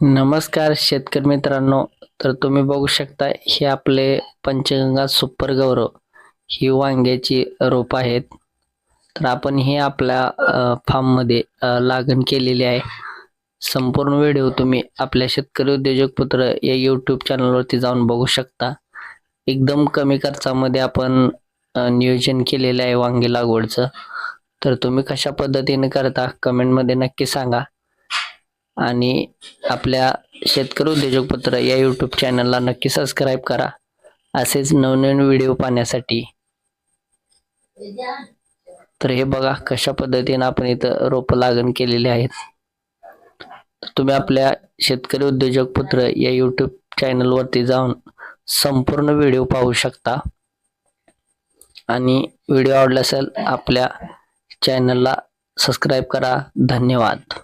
नमस्कार शेतकरी मित्रांनो तर तुम्ही बघू शकता हे आपले पंचगंगा सुपर गौरव ही वांग्याची रोप आहेत. तर आपण हे आपल्या फार्ममध्ये लागण केलेली आहे. संपूर्ण व्हिडिओ तुम्ही आपल्या शेतकरी उद्योजक पुत्र या यूट्यूब चॅनलवरती जाऊन बघू शकता. एकदम कमी खर्चामध्ये आपण नियोजन केलेलं आहे वांगी लागवडचं. तर तुम्ही कशा पद्धतीने करता कमेंटमध्ये नक्की सांगा. आणि आपल्या शेतकरी उद्योजक पत्र या यूट्यूब चॅनलला नक्की सबस्क्राईब करा. असेच नवनवीन व्हिडिओ पाहण्यासाठी. तर हे बघा कशा पद्धतीने आपण इथं रोप लागण केलेली आहेत. तुम्ही आपल्या शेतकरी उद्योजक पुत्र या यूट्यूब चॅनलवरती जाऊन संपूर्ण व्हिडिओ पाहू शकता. आणि व्हिडिओ आवडला असेल आपल्या चॅनलला सबस्क्राईब करा. धन्यवाद.